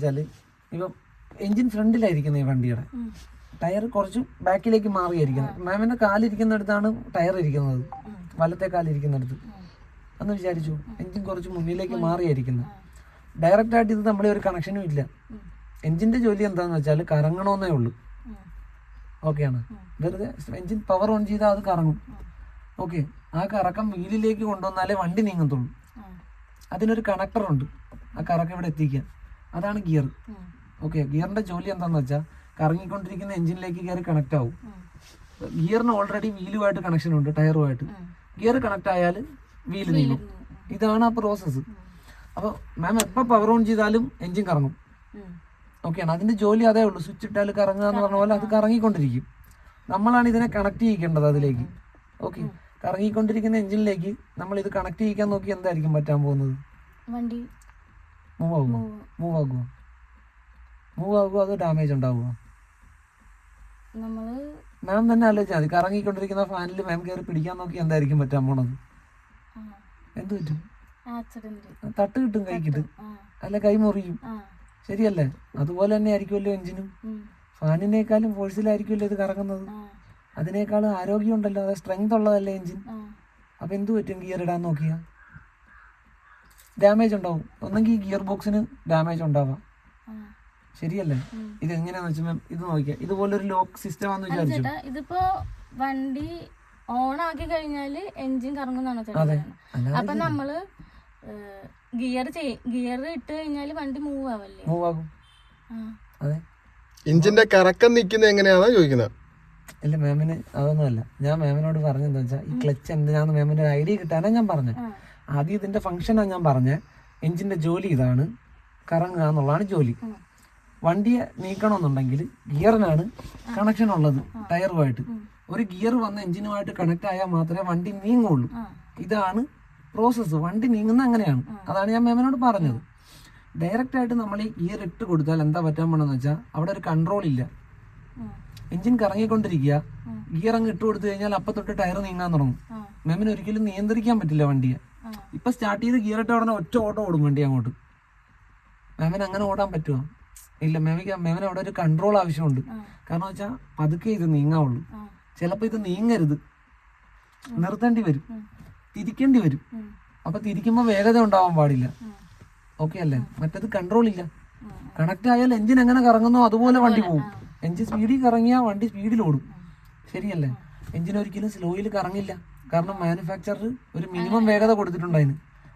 വെച്ചാൽ ഇപ്പം എഞ്ചിൻ ഫ്രണ്ടിലായിരിക്കുന്ന ഈ വണ്ടിയുടെ. ടയർ കുറച്ച് ബാക്കിലേക്ക് മാറിയായിരിക്കുന്നത് മാമിന്റെ കാലിരിക്കുന്നിടത്താണ് ടയർ ഇരിക്കുന്നത്. വലത്തെ കാലിരിക്കുന്നിടത്ത്. എന്ന് വിചാരിച്ചു എഞ്ചിൻ കുറച്ച് മുന്നിലേക്ക് മാറിയായിരിക്കുന്നത് ഡയറക്റ്റ് ആയിട്ട് ഇത് നമ്മളെ ഒരു കണക്ഷനും ഇല്ല. എഞ്ചിന്റെ ജോലി എന്താന്ന് വെച്ചാൽ കറങ്ങണമെന്നേ ഉള്ളൂ. ഓക്കെയാണ് വെറുതെ എഞ്ചിൻ പവർ ഓൺ ചെയ്താൽ അത് കറങ്ങും. ഓക്കെ ആ കറക്കം വീലിലേക്ക് കൊണ്ടുവന്നാലേ വണ്ടി നീങ്ങത്തുള്ളൂ. അതിനൊരു കണക്ടർ ഉണ്ട്. ആ കറക്കം ഇവിടെ എത്തിക്കാൻ അതാണ് ഗിയർ. ഓക്കെ ഗിയറിന്റെ ജോലി എന്താന്ന് വെച്ചാൽ കറങ്ങിക്കൊണ്ടിരിക്കുന്ന എഞ്ചിനിലേക്ക് കയറി കണക്ട് ആവും. ഗിയറിന് ഓൾറെഡി വീലുമായിട്ട് കണക്ഷൻ ഉണ്ട് ടയറുമായിട്ട് ഗിയർ കണക്ട് ആയാൽ വീൽ നീങ്ങും. ഇതാണ് ആ പ്രോസസ്സ് അപ്പോൾ മാം എപ്പോൾ പവർ ഓൺ ചെയ്താലും എഞ്ചിൻ കറങ്ങും. ഓക്കെയാണ് അതിന്റെ ജോലി അതേ ഉള്ളൂ. സ്വിച്ച് ഇട്ടാൽ കറങ്ങുക എന്ന് പറഞ്ഞ പോലെ അത് കറങ്ങിക്കൊണ്ടിരിക്കും. നമ്മളാണ് ഇതിനെ കണക്ട് ചെയ്യിക്കേണ്ടത് അതിലേക്ക്. ഓക്കെ കറങ്ങിക്കൊണ്ടിരിക്കുന്ന എഞ്ചിനിലേക്ക് നമ്മൾ ഇത് കണക്ട് ചെയ്യിക്കാൻ നോക്കി എന്തായിരിക്കും പറ്റാൻ പോകുന്നത്? വണ്ടി. മൂവ് ആകുമോ മൂവ് ആകുമോ മൂവ് ആകുമോ അതോ ഡാമേജ് നമ്മൾ മാം തന്നെ ആലോചിച്ചാൽ മതി. കറങ്ങിക്കൊണ്ടിരിക്കുന്ന ഫാനിൽ മാം കയറി പിടിക്കാൻ നോക്കി എന്തായിരിക്കും പറ്റാൻ പോണത് എന്ത് പറ്റും? തട്ട് കിട്ടും കൈക്കിട്ട്. അല്ല കൈ മുറിയും. ശരിയല്ലേ? അതുപോലെ തന്നെ ആയിരിക്കുമല്ലോ എഞ്ചിനും ഫാനിനേക്കാളും ഫോഴ്സിലായിരിക്കുമല്ലോ ഇത് കറങ്ങുന്നത്. അതിനേക്കാളും ആരോഗ്യം ഉണ്ടല്ലോ അതായത് സ്ട്രെങ്ത് ഉള്ളതല്ലേ എഞ്ചിൻ അപ്പൊ എന്ത് പറ്റും ഗിയർ ഇടാൻ നോക്കിയാ? ഡാമേജ് ഉണ്ടാവും. ഒന്നെങ്കിൽ ഗിയർ ബോക്സിന് ഡാമേജ് ഉണ്ടാവാം. ശരിയല്ലേ? ഇത് എങ്ങനെയാന്ന് വെച്ചാൽ മാം ഇത് നോക്കിയാ. ഇതുപോലൊരു ലോക്ക് സിസ്റ്റം ആണെന്ന് വിചാരിച്ചു? ഇതിപ്പോ വണ്ടി ഓൺ ആക്കി കഴിഞ്ഞാൽ എഞ്ചിൻ കറങ്ങുന്നാണോ ചേട്ടാ അതെ. പറയുന്നത്? അല്ലാതെ അപ്പൊ നമ്മൾ ഗിയർ ഗിയർ ഇട്ട് കഴിഞ്ഞാൽ വണ്ടി മൂവ് ആവല്ലേ? മൂവ് ആകും. എഞ്ചിന്റെ കറക്കം നിൽക്കുന്നത് എങ്ങനെയാണോ ചോദിക്കുന്നത് ഇല്ല മാമിന് അതൊന്നുമല്ല ഞാൻ മാമിനോട് പറഞ്ഞെന്താ വെച്ചാൽ ഈ ക്ലച്ച് എന്തിനാന്ന് മാമിന്റെ ഒരു ഐഡിയ കിട്ടാനാ ഞാൻ പറഞ്ഞത്. ആദ്യം ഇതിന്റെ ഫംഗ്ഷനാണ് ഞാൻ പറഞ്ഞത് എഞ്ചിന്റെ ജോലി ഇതാണ്. കറങ്ങുക എന്നുള്ളതാണ് ജോലി. വണ്ടിയെ നീക്കണമെന്നുണ്ടെങ്കിൽ ഗിയറിനാണ് കണക്ഷൻ ഉള്ളത് ടയറുമായിട്ട്. ഒരു ഗിയർ വന്ന എഞ്ചിനുമായിട്ട് കണക്ട് ആയാൽ മാത്രമേ വണ്ടി നീങ്ങുള്ളൂ. ഇതാണ് പ്രോസസ്സ് വണ്ടി നീങ്ങുന്ന അങ്ങനെയാണ്. അതാണ് ഞാൻ മാമിനോട് പറഞ്ഞത്. ഡയറക്റ്റ് ആയിട്ട് നമ്മൾ ഈ ഗിയർ ഇട്ട് കൊടുത്താൽ എന്താ പറ്റാൻ പോണെന്ന് വെച്ചാൽ അവിടെ ഒരു കൺട്രോൾ ഇല്ല. എഞ്ചിൻ കറങ്ങിക്കൊണ്ടിരിക്കുക. ഗിയർ അങ്ങ് ഇട്ട് കൊടുത്തു കഴിഞ്ഞാൽ അപ്പൊ തൊട്ട് ടയർ നീങ്ങാൻ തുടങ്ങും. മാമിന് ഒരിക്കലും നിയന്ത്രിക്കാൻ പറ്റില്ല വണ്ടിയെ. ഇപ്പൊ സ്റ്റാർട്ട് ചെയ്ത് ഗിയർ ഇട്ട ഉടനെ ഒറ്റ ഓട്ടം ഓടും വണ്ടി അങ്ങോട്ട്. മാമിന് അങ്ങനെ ഓടാൻ പറ്റുമോ ഇല്ല മാമിക്ക് മാമിന് അവിടെ ഒരു കൺട്രോൾ ആവശ്യമുണ്ട്. കാരണം വെച്ചാൽ പതുക്കെ ഇത് നീങ്ങാവുള്ളൂ. ചിലപ്പോ ചിലപ്പോൾ ഇത് നീങ്ങരുത്. നിർത്തേണ്ടി വരും. തിരിക്കേണ്ടി വരും. അപ്പൊ തിരിക്കുമ്പോൾ വേഗത ഉണ്ടാവാൻ പാടില്ല. ഓക്കെ അല്ലേ? മറ്റേത് കൺട്രോൾ ഇല്ല. കണക്ട് ആയാൽ എഞ്ചിൻ എങ്ങനെ കറങ്ങുന്നോ അതുപോലെ വണ്ടി പോകും എഞ്ചിൻ സ്പീഡിൽ കറങ്ങിയാൽ വണ്ടി സ്പീഡിൽ ഓടും. ശരിയല്ലേ? എഞ്ചിൻ ഒരിക്കലും സ്ലോയിൽ കറങ്ങില്ല. കാരണം മാനുഫാക്ചറർ ഒരു മിനിമം വേഗത കൊടുത്തിട്ടുണ്ട് അതിന്.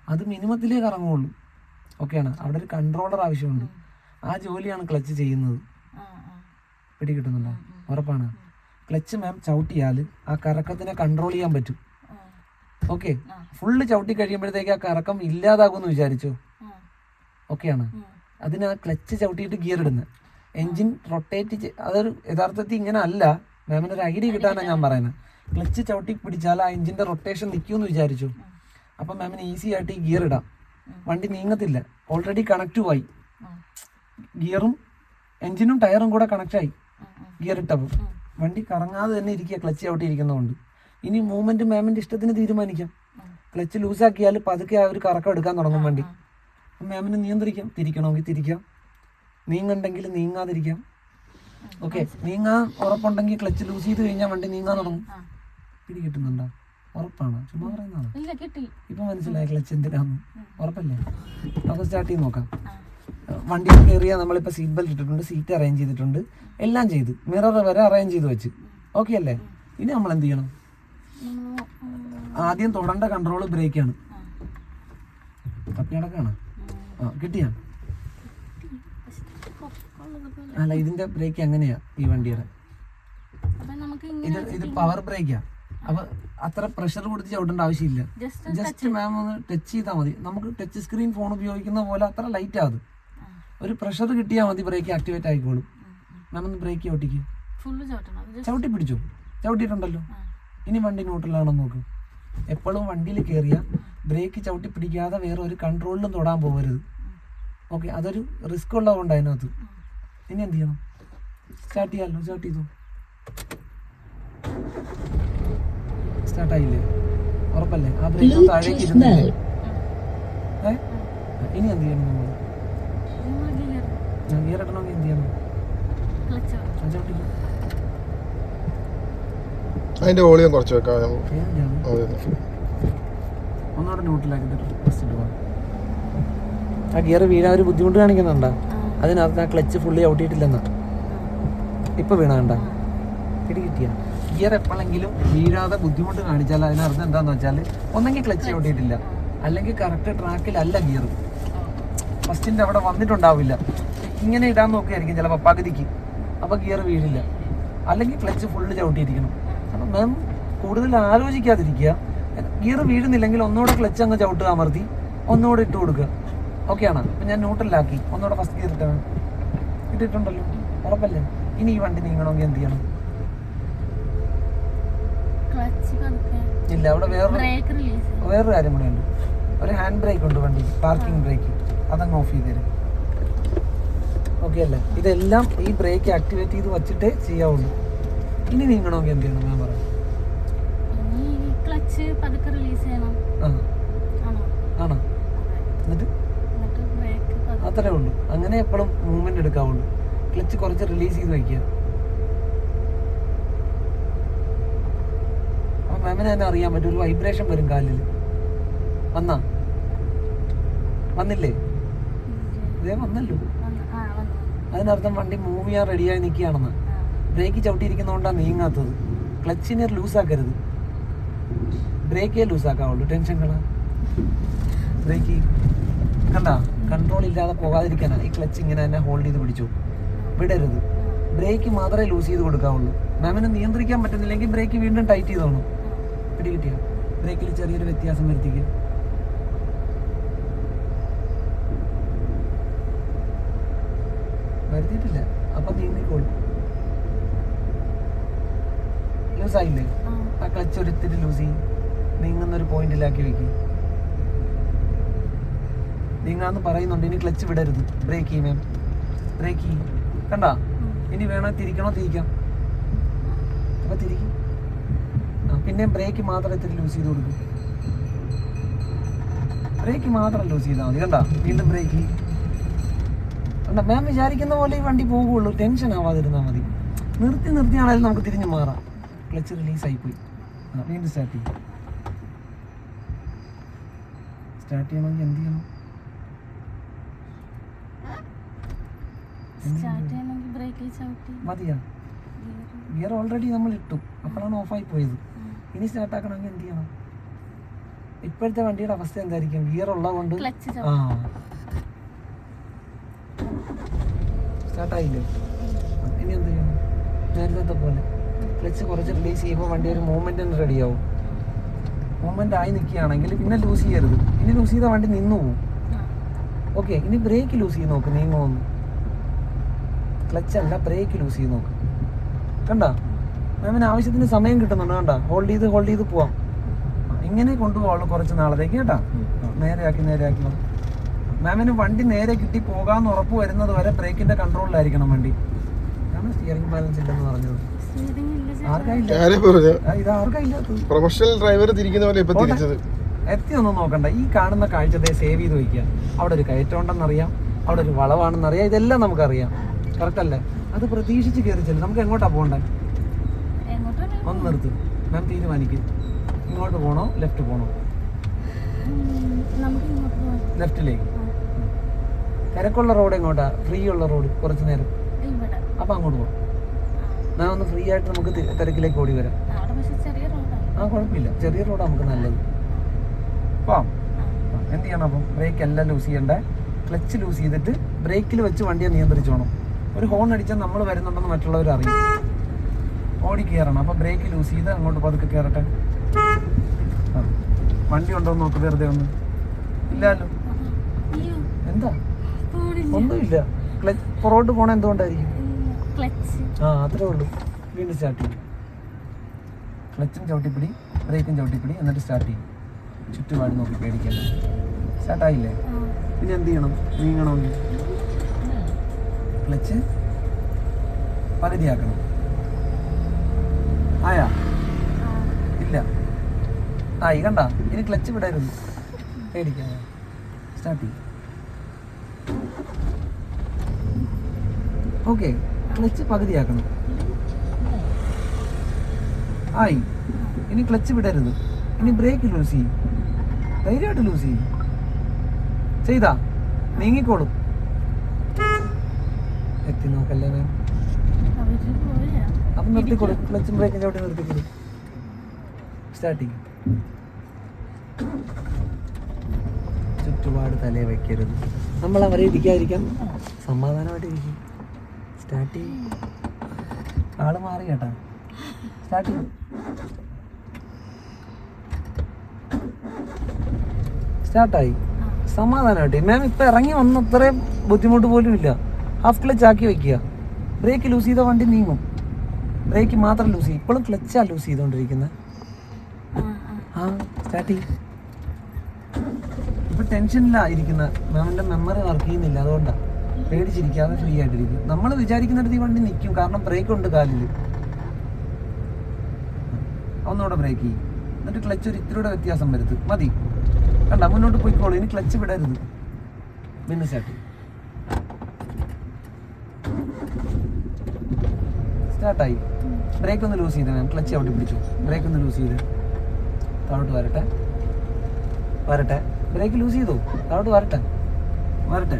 അത് മിനിമത്തിലേ കറങ്ങുള്ളൂ ഓക്കെയാണ് അവിടെ ഒരു കൺട്രോളർ ആവശ്യമുണ്ട്. ആ ജോലിയാണ് ക്ലച്ച് ചെയ്യുന്നത്. പിടികിട്ടുന്നുണ്ടോ? ഉറപ്പാണ്. ക്ലച്ച് മാം ചവിട്ടിയാൽ ആ കറക്കത്തിനെ കൺട്രോൾ ചെയ്യാൻ പറ്റും. ഓക്കെ ഫുള്ള് ചവിട്ടി കഴിയുമ്പോഴത്തേക്ക് ആ കറക്കം ഇല്ലാതാകുമെന്ന് വിചാരിച്ചോ. ഓക്കെയാണ്. അതിന് ആ ക്ലച്ച് ചവിട്ടിയിട്ട് ഗിയർ ഇടുന്നത് എൻജിൻ റൊട്ടേറ്റ് അതൊരു യഥാർത്ഥത്തിൽ ഇങ്ങനെ അല്ല മാമിന് ഒരു ഐഡിയ കിട്ടാനാണ് ഞാൻ പറയുന്നത് ക്ലച്ച് ചവിട്ടി പിടിച്ചാൽ ആ എഞ്ചിന്റെ റൊട്ടേഷൻ നിൽക്കുമെന്ന് വിചാരിച്ചു. അപ്പം മാമിന് ഈസി ആയിട്ട് ഈ ഗിയർ ഇടാം. വണ്ടി നീങ്ങത്തില്ല. ഓൾറെഡി കണക്റ്റുമായി ഗിയറും എഞ്ചിനും ടയറും കൂടെ കണക്റ്റ് ആയി. ഉം, ഉം. ഗിയർ ഇട്ടപ്പോൾ വണ്ടി കറങ്ങാതെ തന്നെ ഇരിക്കുക ക്ലച്ച് ചവിട്ടി ഇരിക്കുന്നതുകൊണ്ട്. ഇനി മൂവ്മെന്റ് മാമിന്റെ ഇഷ്ടത്തിന് തീരുമാനിക്കാം. ക്ലച്ച് ലൂസാക്കിയാൽ പതുക്കെ ആ ഒരു കറക്കം എടുക്കാൻ തുടങ്ങും വണ്ടി. മാമിന് നിയന്ത്രിക്കാം. തിരിക്കണമെങ്കിൽ തിരിക്കാം. നീങ്ങണ്ടെങ്കിൽ നീങ്ങാതിരിക്കാം. ഓക്കെ നീങ്ങാൻ ഉറപ്പുണ്ടെങ്കിൽ ക്ലച്ച് ലൂസ് ചെയ്ത് കഴിഞ്ഞാൽ വണ്ടി നീങ്ങാൻ തുടങ്ങും. പിടി കിട്ടുന്നുണ്ടോ? ഉറപ്പാണ്? ചുമ്മാ പറയുന്നതാണോ ഇപ്പൊ മനസ്സിലായി ക്ലച്ച് എന്തിനാന്ന് ഉറപ്പല്ലേ? നമുക്ക് സ്റ്റാർട്ട് ചെയ്ത് നോക്കാം. വണ്ടി കയറിയ കയറിയാൽ നമ്മളിപ്പോൾ സീറ്റ് ബെൽറ്റ് ഇട്ടിട്ടുണ്ട് സീറ്റ് അറേഞ്ച് ചെയ്തിട്ടുണ്ട്. എല്ലാം ചെയ്ത്. മിറർ വരെ അറേഞ്ച് ചെയ്ത് വെച്ച്. ഓക്കെ അല്ലേ? ഇനി നമ്മൾ എന്ത് ചെയ്യണം? ആദ്യം തൊടേണ്ട കൺട്രോൾ ബ്രേക്കാണ് ആണ്. തപ്പി നടക്കാണ്? ആ കിട്ടിയാ? അല്ല ഇതിന്റെ ബ്രേക്ക് എങ്ങനെയാ ഈ വണ്ടിയുടെ. ഇത് ഇത് പവർ ബ്രേക്കാ അപ്പൊ അത്ര പ്രഷർ കൊടുത്ത് ചവിട്ടേണ്ട ആവശ്യമില്ല. ജസ്റ്റ് മാം ഒന്ന് ടച്ച് ചെയ്താൽ മതി. നമുക്ക് ടച്ച് സ്ക്രീൻ ഫോൺ ഉപയോഗിക്കുന്ന പോലെ അത്ര ലൈറ്റ് ആകും ഒരു പ്രഷർ കിട്ടിയാൽ മതി ബ്രേക്ക് ആക്ടിവേറ്റ് ആയിക്കോളും. മാം ഒന്ന് ബ്രേക്ക് ചവിട്ടിക്ക്. ചവിട്ടി പിടിച്ചു? ചവിട്ടിയിട്ടുണ്ടല്ലോ. ഇനി വണ്ടി ന്യൂട്രലാണെന്ന് നോക്ക്. എപ്പോഴും വണ്ടിയിൽ കയറിയാൽ ബ്രേക്ക് ചവിട്ടി പിടിക്കാതെ വേറെ ഒരു കൺട്രോളിലും തൊടാൻ പോകരുത്. ഓക്കെ അതൊരു റിസ്ക് ഉള്ളതുകൊണ്ട് അതിനകത്ത്. ഇനി എന്ത് ചെയ്യണം? സ്റ്റാർട്ട് ചെയ്യാമല്ലോ സ്റ്റാർട്ട് ചെയ്തു? സ്റ്റാർട്ടായില്ലേ? ഉറപ്പല്ലേ? ആ ബ്രേക്ക് താഴേക്ക് ഇരുന്നില്ലേ? ഏ? ഇനി എന്ത് ചെയ്യണം നമ്മൾ. ഗിയർ ഇടണമെങ്കിൽ എന്ത് ചെയ്യണം? അതിന്റെ വോളിയം കുറച്ച് വെക്കാം. ഒന്നുകൂടെ ന്യൂട്രലാക്കിട്ട് ഫസ്റ്റ് പോകാം ആ ഗിയർ വീഴാൻ ഒരു ബുദ്ധിമുട്ട് കാണിക്കുന്നുണ്ടോ? അതിനകത്ത് ആ ക്ലച്ച് ഫുള്ളി ഔട്ടിയിട്ടില്ലെന്നാ ഇപ്പൊ വീണ കണ്ട? പിടി കിട്ടിയ? ഗിയർ എപ്പോഴെങ്കിലും വീഴാതെ ബുദ്ധിമുട്ട് കാണിച്ചാൽ അതിനർത്ഥം എന്താന്ന് വെച്ചാൽ ഒന്നെങ്കിൽ ക്ലച്ച് ഔട്ടിയിട്ടില്ല അല്ലെങ്കിൽ കറക്റ്റ് ട്രാക്കിലല്ല ഗിയർ ഫസ്റ്റിന്റെ അവിടെ വന്നിട്ടുണ്ടാവില്ല. ഇങ്ങനെ ഇടാൻ നോക്കിയായിരിക്കും ചിലപ്പോൾ പകുതിക്ക്. അപ്പോൾ ഗിയർ വീഴില്ല. അല്ലെങ്കിൽ ക്ലച്ച് ഫുള്ള് ചവിട്ടിയിരിക്കണം. അപ്പം മാം കൂടുതൽ ആലോചിക്കാതിരിക്കുക. ഗിയർ വീഴുന്നില്ലെങ്കിൽ ഒന്നുകൂടെ ക്ലച്ച് അങ്ങ് ചവിട്ടുക അമർത്തി ഒന്നുകൂടെ ഇട്ട് കൊടുക്കുക. ഓക്കെയാണ് അപ്പം ഞാൻ ന്യൂട്രലാക്കി ഒന്നുകൂടെ ഫസ്റ്റ് ഗിയർ ഇട്ടാണ് ഇട്ടിട്ടുണ്ടല്ലോ. ഉറപ്പല്ലേ? ഇനി ഈ വണ്ടി നീങ്ങണമെങ്കിൽ എന്ത് ചെയ്യണം? ഇല്ല അവിടെ റിലീസ് വേറൊരു കാര്യം കൂടെ ഉണ്ട്. ഒരു ഹാൻഡ് ബ്രേക്ക് ഉണ്ട് വണ്ടി പാർക്കിംഗ് ബ്രേക്ക് അതങ്ങ് ഓഫ് ചെയ്ത് തരും. ഓക്കെ അല്ലേ? ഇതെല്ലാം ഈ ബ്രേക്ക് ആക്ടിവേറ്റ് ചെയ്ത് വച്ചിട്ടേ ചെയ്യാവുള്ളൂ. ഇനി നീങ്ങണമെങ്കിൽ എന്ത് ചെയ്യണം? ഞാൻ പറയാം. ക്ലച്ച് പതുക്കെ റിലീസ് ചെയ്യണം. ആണോ? എന്നിട്ട്? അത്രേ ഉള്ളൂ. അങ്ങനെ എപ്പോഴും മൂവ്മെന്റ് എടുക്കാവുള്ളൂ. ക്ലച്ച് കുറച്ച് റിലീസ് ചെയ്ത് വയ്ക്കുക അപ്പൊ മാമിന് തന്നെ അറിയാൻ പറ്റും ഒരു വൈബ്രേഷൻ വരും കാലിൽ വന്നാ? വന്നില്ലേ? ഇതേ വന്നല്ലോ. അതിനർത്ഥം വണ്ടി മൂവ് ചെയ്യാൻ റെഡിയായി നിൽക്കുകയാണെന്ന്. ബ്രേക്ക് ചവിട്ടിയിരിക്കുന്നതുകൊണ്ടാണ് നീങ്ങാത്തത്. ക്ലച്ചിനെ ലൂസാക്കരുത് ബ്രേക്കേ ലൂസാക്കാവുള്ളൂ ടെൻഷൻ കളാ. ബ്രേക്ക് കണ്ട? കൺട്രോൾ ഇല്ലാതെ പോകാതിരിക്കാനാ. ഈ ക്ലച്ച് ഇങ്ങനെ തന്നെ ഹോൾഡ് ചെയ്ത് പിടിച്ചു. വിടരുത്. ബ്രേക്ക് മാത്രമേ ലൂസ് ചെയ്ത് കൊടുക്കാവുള്ളൂ. മാമിന് നിയന്ത്രിക്കാൻ പറ്റുന്നില്ലെങ്കിൽ ബ്രേക്ക് വീണ്ടും ടൈറ്റ് ചെയ്തോണം. പിടി കിട്ടിയ? ബ്രേക്കിൽ ചെറിയൊരു വ്യത്യാസം വരുത്തിക്കുക വരുത്തിയിട്ടില്ല. അപ്പൊ നീങ്ങിക്കോളും ലൂസ് ആയില്ലേ? ആ. ക്ലച്ച് ഒരുത്തിട്ട് ലൂസ് ചെയ്യും. നീങ്ങുന്ന ഒരു പോയിന്റിലാക്കി വെക്കും. നീങ്ങാന്ന് പറയുന്നുണ്ട് ഇനി ക്ലച്ച് വിടരുത്. ബ്രേക്ക് ചെയ്യും മാം ബ്രേക്ക് ചെയ്യും. കണ്ട? ഇനി വേണോ തിരിക്കണോ തിരിക്കാം. അപ്പൊ തിരിക്കും. പിന്നെ ബ്രേക്ക് മാത്രം ഇത്തിരി ലൂസ് ചെയ്ത് കൊടുക്കും. ബ്രേക്ക് മാത്രം ലൂസ് ചെയ്താൽ മതി കണ്ട? വീണ്ടും ബ്രേക്ക് കണ്ട മാം വിചാരിക്കുന്ന പോലെ ഈ വണ്ടി പോകുള്ളൂ ടെൻഷൻ ആവാതിരുന്നാൽ മതി. നിർത്തി നിർത്തിയാണെങ്കിലും നമുക്ക് തിരിഞ്ഞ് മാറാം. ക്ലച്ച് റിലീസ് ആയിപ്പോയി ആ വീണ്ടും സ്റ്റാർട്ട് ചെയ്യും. സ്റ്റാർട്ട് ചെയ്യണമെങ്കിൽ എന്ത് ചെയ്യണം? മതിയാ. ഗിയർ ഓൾറെഡി നമ്മൾ ഇട്ടു. അപ്പോഴാണ് ഓഫായി പോയത്. ഇനി സ്റ്റാർട്ട് ആക്കണമെങ്കിൽ എന്ത് ചെയ്യണം? ഇപ്പോഴത്തെ വണ്ടിയുടെ അവസ്ഥ എന്തായിരിക്കും? ഗിയർ ഉള്ളതുകൊണ്ട് ആ. സ്റ്റാർട്ടായില്ലേ ഇനി എന്ത് ചെയ്യണം? നേരത്തെ പോലെ. ക്ലച്ച് കുറച്ച് റിലീസ് ചെയ്യുമ്പോൾ വണ്ടി ഒരു മൂവ്മെന്റിന് റെഡി ആവും. മൂവ്മെന്റ് ആയി നിൽക്കുകയാണെങ്കിൽ പിന്നെ ലൂസ് ചെയ്യരുത്. ഇനി ലൂസ് ചെയ്ത വണ്ടി നിന്നു പോകും ഓക്കെ ഇനി ബ്രേക്ക് ലൂസ് ചെയ്ത് നോക്ക്. നീങ്ങുമെന്ന് ക്ലച്ച് അല്ല ബ്രേക്ക് ലൂസ് ചെയ്ത് നോക്ക്. കണ്ട? മാമിന് ആവശ്യത്തിന് സമയം കിട്ടുന്നുണ്ട് കേട്ടോ ഹോൾഡ് ചെയ്ത് ഹോൾഡ് ചെയ്ത് പോവാം. ഇങ്ങനെ കൊണ്ടുപോകാവുള്ളൂ കുറച്ച് നാളത്തേക്ക് കേട്ടാ? നേരെ നേരെയാക്കി നേരെയാക്കി. ആക്കി മാമിന് വണ്ടി നേരെ കിട്ടി പോകാന്ന് ഉറപ്പ് വരുന്നത് വരെ ബ്രേക്കിന്റെ കൺട്രോളിലായിരിക്കണം വണ്ടി. ആണ് സ്റ്റിയറിംഗ് ബാലൻസ് ഇല്ലെന്ന് പറഞ്ഞത്. പ്രൊഫഷണൽ ഡ്രൈവർ തിരിക്കുന്ന പോലെ ഇപ്പൊ പോട്ടെ. തിരിച്ചത്. എത്തി ഒന്നും നോക്കണ്ട. ഈ കാണുന്ന കാഴ്ചത്തെ സേവ് ചെയ്ത് വയ്ക്കുക. അവിടെ ഒരു കയറ്റം ഉണ്ടെന്നറിയാം അവിടെ ഒരു വളവാണെന്നറിയാം. ഇതെല്ലാം നമുക്കറിയാം. കറക്റ്റ് അല്ലേ? അത് പ്രതീക്ഷിച്ച് കയറി ചെല്ലും. നമുക്ക് എങ്ങോട്ടാ പോകണ്ടേ? ഒന്ന് നിർത്ത്. മാം തീരുമാനിക്കും. ഇങ്ങോട്ട് പോകണോ ലെഫ്റ്റ് പോകണോ ലെഫ്റ്റിലേക്ക്. തിരക്കുള്ള റോഡ് എങ്ങോട്ടാ? ഫ്രീ ഉള്ള റോഡ് കുറച്ച് നേരം. അപ്പൊ അങ്ങോട്ട് പോകാം ഞാൻ ഒന്ന് ഫ്രീ ആയിട്ട് നമുക്ക് തിരക്കിലേക്ക് ഓടി വരാം. ആ, ചെറിയ റോഡാണ് കുഴപ്പമില്ല. ചെറിയ റോഡ് നമുക്ക് നല്ലത്. പോവാം. എന്ത് ചെയ്യണം അപ്പം? ബ്രേക്ക് എല്ലാം ലൂസ് ചെയ്യണ്ടേ? ക്ലച്ച് ലൂസ് ചെയ്തിട്ട് ബ്രേക്കിൽ വെച്ച് വണ്ടിയെ നിയന്ത്രിച്ചോണം. ഒരു ഹോൺ അടിച്ചാൽ നമ്മൾ വരുന്നുണ്ടെന്ന് മറ്റുള്ളവർ അറിയും ഓടി കയറണം അപ്പോൾ ബ്രേക്ക് ലൂസ് ചെയ്ത് അങ്ങോട്ട് പതുക്കെ കയറട്ടെ വണ്ടി ഉണ്ടോ എന്ന് നോക്ക് വെറുതെ ഒന്ന്. ഇല്ലല്ലോ എന്താ? ഒന്നുമില്ല. ക്ലച്ച് പുറകോട്ട് പോണ എന്തുകൊണ്ടായിരിക്കും? ആ അത്രേ ഉള്ളൂ. വീണ്ടും സ്റ്റാർട്ട് ചെയ്യും. ക്ലച്ചും ചവിട്ടിപ്പിടി ബ്രേക്കും ചവിട്ടിപ്പിടി എന്നിട്ട് സ്റ്റാർട്ട് ചെയ്യും. ചുറ്റുപാട് നോക്കി പേടിക്കല്ല സ്റ്റാർട്ടായില്ലേ പിന്നെ എന്ത് ചെയ്യണം? നീങ്ങണമെങ്കിൽ ക്ലച്ച്? പകുതിയാക്കണം. ആയാ? ഇല്ല. ആയി കണ്ട? ഇനി ക്ലച്ച് വിടരുത് പേടിക്കാതെ സ്റ്റാർട്ട് ചെയ്യും. ഓക്കെ ക്ലച്ച് പകുതിയാക്കണം. ആയി. ഇനി ക്ലച്ച് വിടരുത്. ഇനി ബ്രേക്ക് ലൂസ് ചെയ്യും. ധൈര്യമായിട്ട് ലൂസ് ചെയ്യും. ചെയ്താ. നീങ്ങിക്കോളും. എത്തി നോക്കല്ലേ അപ്പം നിർത്തിക്കോളും ക്ലച്ചും ബ്രേക്കും ചവിട്ടി നിർത്തിക്കോളും സ്റ്റാർട്ടിങ് ചുറ്റുപാട് തലയെ വെക്കരുത്. നമ്മൾ അവരെ ഇരിക്കാതിരിക്കാം. സമാധാനമായിട്ട് ഇരിക്കും. സ്റ്റാർട്ട് ചെയ്യും ആൾ മാറി കേട്ടാ. സ്റ്റാർട്ട് ചെയ്യും സ്റ്റാർട്ടായി സമാധാനമായിട്ട്. മാം ഇപ്പം ഇറങ്ങി വന്ന അത്രയും ബുദ്ധിമുട്ട് പോലും ഇല്ല. ഹാഫ് ക്ലച്ച് ആക്കി വെക്കുക. ബ്രേക്ക് ലൂസ് ചെയ്ത വണ്ടി നീങ്ങും. ബ്രേക്ക് മാത്രം ലൂസ് ചെയ്യും. ഇപ്പോഴും ക്ലച്ചാണ് ലൂസ് ചെയ്തുകൊണ്ടിരിക്കുന്നത് ആ സ്റ്റാർട്ട് ചെയ്യും. ഇപ്പം ടെൻഷനിലായിരിക്കുന്ന മാമിന്റെ മെമ്മറി വർക്ക് ചെയ്യുന്നില്ല അതുകൊണ്ടാണ് പേടിച്ചിരിക്കാതെ ഫ്രീ ആയിട്ടിരിക്കും. നമ്മൾ വിചാരിക്കുന്നിടത്ത് ഈ വണ്ടി നിൽക്കും കാരണം ബ്രേക്ക് ഉണ്ട് കാലിൽ. ഒന്നുകൂടെ ബ്രേക്ക് ചെയ്യും. എന്നിട്ട് ക്ലച്ച് ഒരു ഇത്തിരിയുടെ വ്യത്യാസം വരുത്ത്. മതി. കണ്ട മുന്നോട്ട് പോയിക്കോളൂ. ഇനി ക്ലച്ച് വിടരുത്. മിന്നു സ്റ്റാർട്ട് സ്റ്റാർട്ടായി ബ്രേക്ക് ഒന്ന് ലൂസ് ചെയ്ത്. മാം ക്ലച്ച് അവിടെ പിടിച്ചു. ബ്രേക്ക് ഒന്ന് ലൂസ് ചെയ്ത് താഴോട്ട് വരട്ടെ. വരട്ടെ. ബ്രേക്ക് ലൂസ് ചെയ്തോ? താഴോട്ട് വരട്ടെ. വരട്ടെ.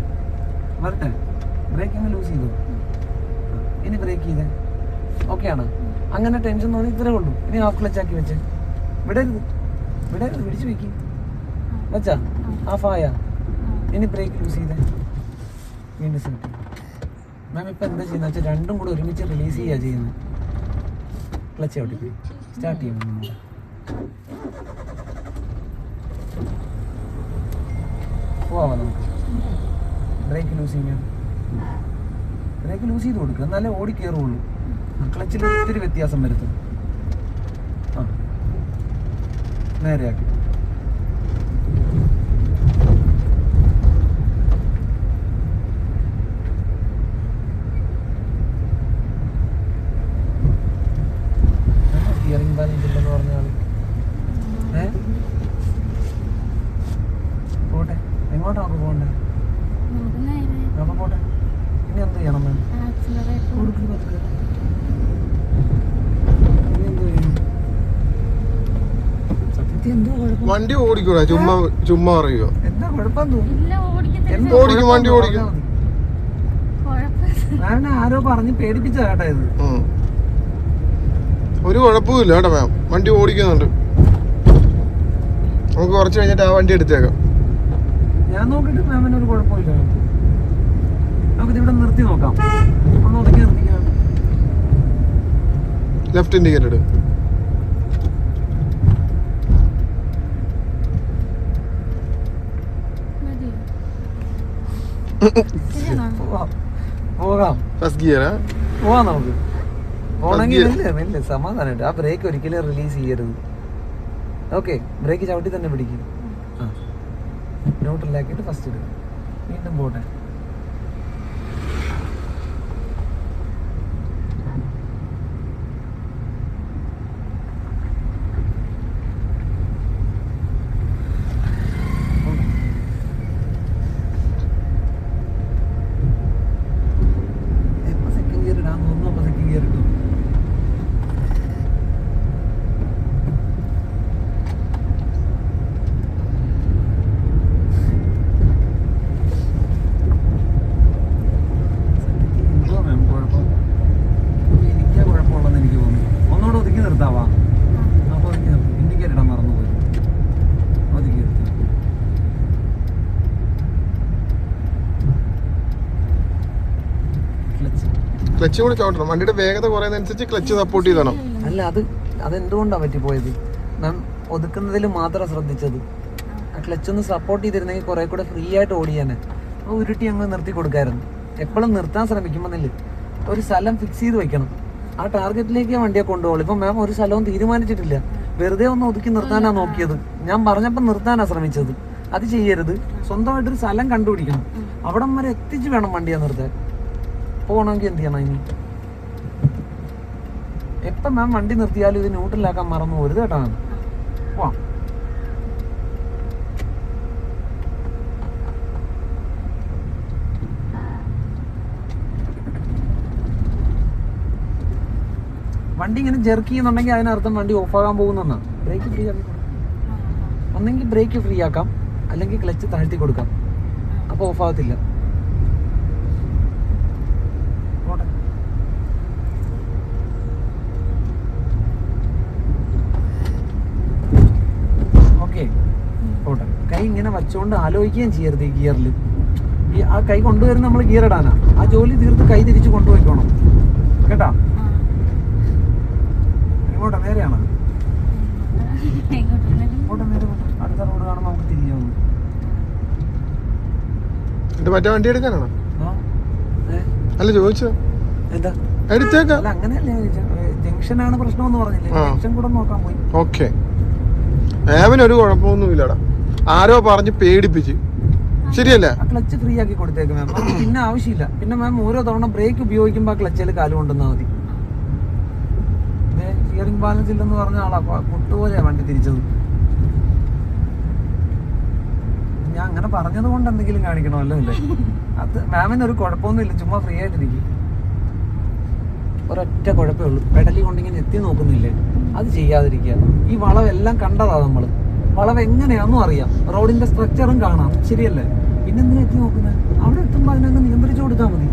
വരട്ടെ. ബ്രേക്ക് ഒന്ന് ലൂസ് ചെയ്തോ? ഇനി ബ്രേക്ക് ചെയ്തേ. ഓക്കെ ആണ്. അങ്ങനെ ടെൻഷൻ തോന്നി ഇത്രേ ഉള്ളൂ. ഇനി ഹാഫ് ക്ലച്ച് ആക്കി വെച്ചേ. വിടരുത്. വിടരുത്. പിടിച്ചു വെക്കി. വെച്ചാ? ഹാഫ് ആയ. ഇനി ബ്രേക്ക് ലൂസ് ചെയ്തേ. വീണ്ടും മാം ഇപ്പം എന്താ ചെയ്യുന്നത് വെച്ചാൽ രണ്ടും കൂടെ ഒരുമിച്ച് റിലീസ് ചെയ്യുക ചെയ്യുന്നത് ക്ലച്ച് ഔട്ടിക്ക് സ്റ്റാർട്ട് നമ്മൾ പോവാം നമുക്ക്. ബ്രേക്ക് ലൂസ് ചെയ്യാം. ബ്രേക്ക് ലൂസ് ചെയ്ത് കൊടുക്കുക എന്നാലേ ഓടി കയറുള്ളൂ ക്ലച്ചിൽ ഒത്തിരി വ്യത്യാസം വരുത്തും. ആ. നേരെയാക്കി സ്റ്റിയറിംഗ് ബാലൻസ് ഇല്ലെന്ന് പറഞ്ഞ ആൾ ഏ പോട്ടെ എങ്ങോട്ടാ നമുക്ക് പോകണ്ടേ നമുക്ക് നേരെ അപ്പൊ പോട്ടെ ഇനി എന്ത് ചെയ്യണം മാം ആക്സിലറേറ്റർ കൊടുക്ക് പതുക്കെ ഇനി എന്ത് ചെയ്യും സത്യത്തിൽ എന്തോ കുഴപ്പം വണ്ടി ഓടിക്കൂടാ? ചുമ്മാ ചുമ്മാ പറയുക എന്താ കുഴപ്പം ഇല്ല ഓടിക്കത്തില്ല. എന്തോ ഓടിക്കും, വണ്ടി ഓടിക്കും. ആരോ പറഞ്ഞ് പേടിപ്പിച്ച കേട്ടാ ഇത്. ഒരു കുഴപ്പമില്ല കേട്ടോ മാം. വണ്ടി ഓടിക്കുന്നുണ്ട്. നമുക്ക് കുറച്ച് കഴിഞ്ഞിട്ട് ആ വണ്ടി എടുത്തേക്കാം. ഞാൻ നോക്കിട്ട് മാമിന് ഒരു കുഴപ്പമില്ല നമുക്ക് ഇവിടെ നിർത്തി നോക്കാം. ഒന്ന് ഒതുക്കി നിർത്തിക്കാം ലെഫ്റ്റ് ഇൻഡിക്കേറ്റർ ഫസ്റ്റ് ഗിയറാ പോവാം നമുക്ക്. പോണെങ്കിൽ gear. ഇല്ല ഇല്ല സമാധാനമായിട്ട് ആ ബ്രേക്ക് ഒരിക്കലും റിലീസ് ചെയ്യരുത്. ഓക്കെ ബ്രേക്ക് ചവിട്ടി തന്നെ പിടിക്കും. ആ. ന്യൂട്രലാക്കിയിട്ട് ഫസ്റ്റ് ഇടുക. വീണ്ടും പോട്ടെ എപ്പോ സെക്കൻഡ് ഗിയർ ഇടാൻ തോന്നുന്നു അപ്പൊ സെക്കൻഡ് ഗിയർ ഇട്ടു എന്തോ മാം കുഴപ്പം എനിക്കാ കുഴപ്പമുള്ളതെന്ന് എനിക്ക് തോന്നുന്നു ഒന്നുകൂടെ ഒതുക്കി നിർത്താവാ അപ്പോൾ ഒതുക്കി നിർത്തും ഇൻഡിക്കേറ്റർ ഇടാൻ മറന്നുപോയി ഒതുക്കി നിർത്തി ക്ലച്ച് ക്ലച്ച് കൂടി ചവിട്ടണം. വണ്ടിയുടെ വേഗത കുറയുന്നതനുസരിച്ച് ക്ലച്ച് സപ്പോർട്ട് ചെയ്തണം. അല്ല അത് അതെന്തുകൊണ്ടാണ് പറ്റിപ്പോയത്? മാം ഒതുക്കുന്നതിൽ മാത്രം ശ്രദ്ധിച്ചത്. ആ ക്ലച്ച് ഒന്ന് സപ്പോർട്ട് ചെയ്തിരുന്നെങ്കിൽ കുറെ കൂടെ ഫ്രീ ആയിട്ട് ഓടിയാനെ. അപ്പോൾ ഉരുട്ടി അങ്ങ് നിർത്തി കൊടുക്കായിരുന്നു. എപ്പോഴും നിർത്താൻ ശ്രമിക്കുമ്പോന്നില്ല ഒരു സ്ഥലം ഫിക്സ് ചെയ്ത് വെക്കണം. ആ ടാർഗറ്റിലേക്ക് വണ്ടിയെ കൊണ്ടുപോകും ഇപ്പം മാം ഒരു സ്ഥലവും തീരുമാനിച്ചിട്ടില്ല. വെറുതെ ഒന്ന് ഒതുക്കി നിർത്താനാണ് നോക്കിയത്. ഞാൻ പറഞ്ഞപ്പോൾ നിർത്താനാണ് ശ്രമിച്ചത്. അത് ചെയ്യരുത്. സ്വന്തമായിട്ടൊരു സ്ഥലം കണ്ടുപിടിക്കണം. അവിടം വരെ എത്തിച്ച് വേണം വണ്ടിയെ നിർത്താൻ. പോകണമെങ്കിൽ എന്ത് ചെയ്യണം ഇനി? എപ്പം മാം വണ്ടി നിർത്തിയാലും ഇത് ന്യൂട്രലാക്കാൻ മറന്നു പോരുത് കേട്ടോ മാം. വാ വണ്ടി ഇങ്ങനെ ജെർക്ക് ചെയ്യുന്നുണ്ടെങ്കിൽ അതിനർത്ഥം വണ്ടി ഓഫാകാൻ പോകുന്നെന്നാണ് ബ്രേക്ക് ഫ്രീ ആക്കി ഒന്നെങ്കിൽ ബ്രേക്ക് ഫ്രീ ആക്കാം. അല്ലെങ്കിൽ ക്ലച്ച് താഴ്ത്തി കൊടുക്കാം. അപ്പോൾ ഓഫാകത്തില്ല ഇങ്ങനെ വച്ചുകൊണ്ട് ആലോചിക്കുകയും ചെയ്യരുത് ഈ ഗിയറിൽ ഈ ആ കൈ കൊണ്ടുവരുന്ന നമ്മൾ ഗിയർ ഇടാനാ. ആ ജോലി തീർത്ത് കൈ തിരിച്ച് കൊണ്ടുപോയിക്കോണം. കേട്ടാ? ഇങ്ങോട്ടാ നേരെയാണ്. ഇങ്ങോട്ട് നേരെ. അടുത്ത റോഡ് കാണുമ്പോൾ നമുക്ക് തിരിഞ്ഞു എന്നിട്ട് മറ്റേ വണ്ടി എടുക്കാനാണോ? അല്ല ചോദിച്ചത്. എന്താ? എടുത്തേക്കാം അല്ല അങ്ങനെയല്ലേ ജംഗ്ഷനാണ് പ്രശ്നം എന്ന് പറഞ്ഞില്ലേ. ജംഗ്ഷൻ കൂടെ നോക്കാൻ പോയി. ഓക്കെ. ഏവനൊരു കുഴപ്പമൊന്നുമില്ലടാ. ആരോ പറഞ്ഞ് പേടിപ്പിച്ച്. ശരിയല്ലേ? ക്ലച്ച് ഫ്രീ ആക്കി കൊടുത്തേക്ക് മാം പിന്നെ ആവശ്യമില്ല. പിന്നെ മാം ഓരോ തവണ ബ്രേക്ക് ഉപയോഗിക്കുമ്പോ ആ ക്ലച്ചിൽ കാൽ കൊണ്ടുവന്നാൽ മതി. സ്റ്റിയറിംഗ് ബാലൻസ് ഇല്ലെന്ന് പറഞ്ഞ ആളാ. പൊട്ടുപോലെ വണ്ടി തിരിച്ചത്. ഞാൻ അങ്ങനെ പറഞ്ഞത് കൊണ്ട് എന്തെങ്കിലും കാണിക്കണമല്ലോ അല്ലേ? അത് മാമിന് ഒരു കുഴപ്പമൊന്നുമില്ല. ചുമ്മാ ഫ്രീ ആയിട്ടിരിക്കും. ഒരൊറ്റ കുഴപ്പമേ ഉള്ളൂ. പെടലി കൊണ്ടിങ്ങനെ എത്തി നോക്കുന്നില്ലേ? അത് ചെയ്യാതിരിക്കുക. ഈ വളവെല്ലാം കണ്ടതാ നമ്മൾ. വളവ് എങ്ങനെയാണെന്നും അറിയാം. റോഡിന്റെ സ്ട്രക്ചറും കാണാം. ശരിയല്ലേ? പിന്നെ എന്തിനാ എത്തി നോക്കുന്നത്? അവിടെ എത്തുമ്പോൾ അതിനങ്ങ് നിയന്ത്രിച്ചു കൊടുത്താൽ മതി.